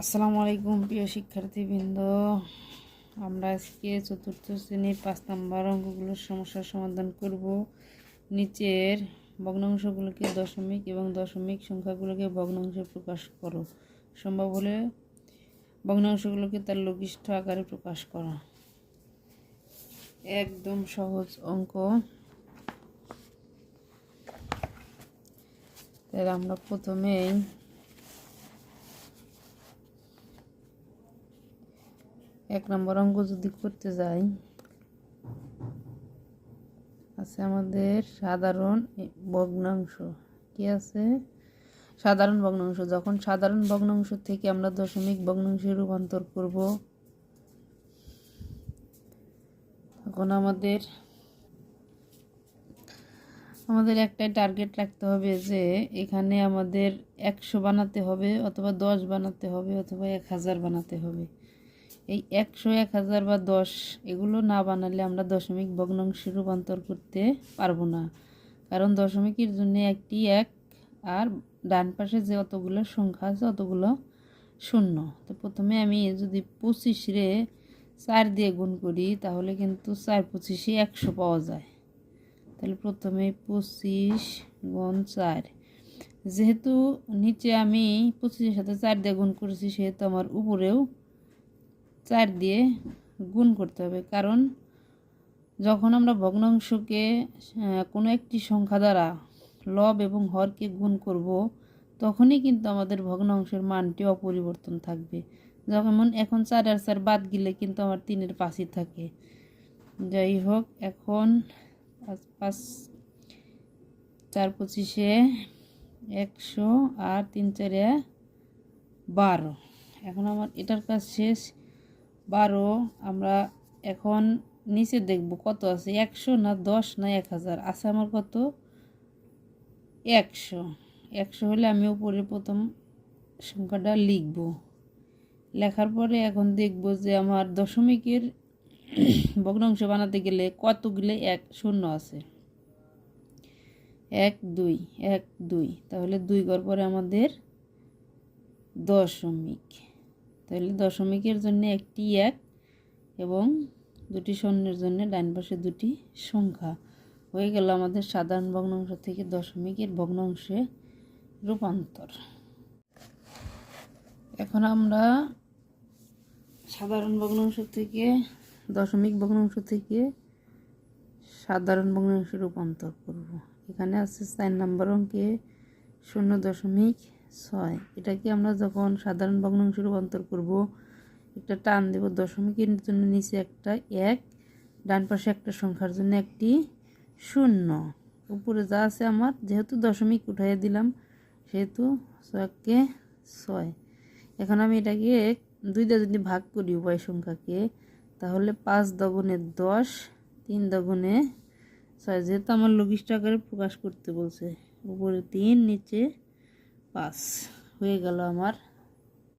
আসসালামু আলাইকুম, প্রিয় শিক্ষার্থীবৃন্দ। আমরা আজকে চতুর্থ শ্রেণির পাঁচ নম্বর অঙ্কগুলোর সমস্যার সমাধান করব। নিচের ভগ্নাংশগুলোকে দশমিক এবং দশমিক সংখ্যাগুলোকে ভগ্নাংশে প্রকাশ করো। সম্ভব হলে ভগ্নাংশগুলোকে তার লঘিষ্ঠ আকারে প্রকাশ করা। একদম সহজ অঙ্ক। তাহলে আমরা প্রথমেই এক নম্বর অঙ্ক যদি করতে যাই, আছে আমাদের সাধারণ ভগ্নাংশ। কি আছে? সাধারণ ভগ্নাংশ। যখন সাধারণ ভগ্নাংশ থেকে আমরা দশমিক ভগ্নাংশে রূপান্তর করব, তখন আমাদের আমাদের একটাই টার্গেট রাখতে হবে যে এখানে আমাদের একশো বানাতে হবে অথবা দশ বানাতে হবে অথবা এক হাজার বানাতে হবে। এই একশো এক হাজার বা দশ এগুলো না বানালে আমরা দশমিক ভগ্নাংশে রূপান্তর করতে পারব না। কারণ দশমিকের জন্য একটি এক আর ডান পাশে যে অতগুলো সংখ্যা আছে অতগুলো শূন্য। তো প্রথমে আমি যদি পঁচিশ রে চার দিয়ে গুণ করি, তাহলে কিন্তু চার পঁচিশে একশো পাওয়া যায়। তাহলে প্রথমে পঁচিশ গুণ চার। যেহেতু নিচে আমি পঁচিশের সাথে চার দিয়ে গুণ করেছি, সেহেতু আমার উপরেও চার দিয়ে গুণ করতে হবে। কারণ যখন আমরা ভগ্নাংশকে কোনো একটি সংখ্যা দ্বারা লব এবং হরকে গুণ করব, তখনই কিন্তু আমাদের ভগ্নাংশের মানটি অপরিবর্তন থাকবে। যেমন এখন চার আর চার বাদ গেলে কিন্তু আমার তিনের পাশে থাকে। যাই হোক, এখন পাঁচ, চার পঁচিশে একশো আর তিন চারে বারো। এখন আমার এটার কাজ শেষ। বারো, আমরা এখন নিচে দেখব কত আছে? একশো না দশ না এক হাজার? আছে আমার কত? একশো। একশো হলে আমি উপরে প্রথম সংখ্যাটা লিখব। লেখার পরে এখন দেখব যে আমার দশমিকের ভগ্নাংশ বানাতে গেলে কতগুলো এক? শূন্য আছে। এক, দুই এক, দুই। তাহলে দুই ঘর পরে আমাদের দশমিক। তাহলে দশমিকের জন্য একটি এক এবং দুটি শূন্যের জন্য ডান পাশে দুটি সংখ্যা। হয়ে গেল আমাদের সাধারণ ভগ্নাংশ থেকে দশমিকের ভগ্নাংশে রূপান্তর। এখন আমরা সাধারণ ভগ্নাংশ থেকে দশমিক ভগ্নাংশ থেকে সাধারণ ভগ্নাংশে রূপান্তর করব। এখানে আছে চার নম্বর অঙ্কে শূন্য দশমিক ছয়। এটাকে আমরা যখন সাধারণ ভগ্নাংশে রূপান্তর করব, একটা টান দেব দশমিকের জন্য নিচে একটা এক, ডান পাশে একটা সংখ্যার জন্য একটি শূন্য। উপরে যা আছে আমার, যেহেতু দশমিক উঠাইয়া দিলাম, সেহেতু ছয়কে ছয়। এখন আমি এটাকে দুইটা যদি ভাগ করি উভয় সংখ্যাকে, তাহলে পাঁচ দগুনে দশ, তিন দগুনে ছয়। যেহেতু আমার লঘিষ্ঠ আকারে প্রকাশ করতে বলছে, উপরে তিন, নিচে পাঁচ হয়ে গেল আমার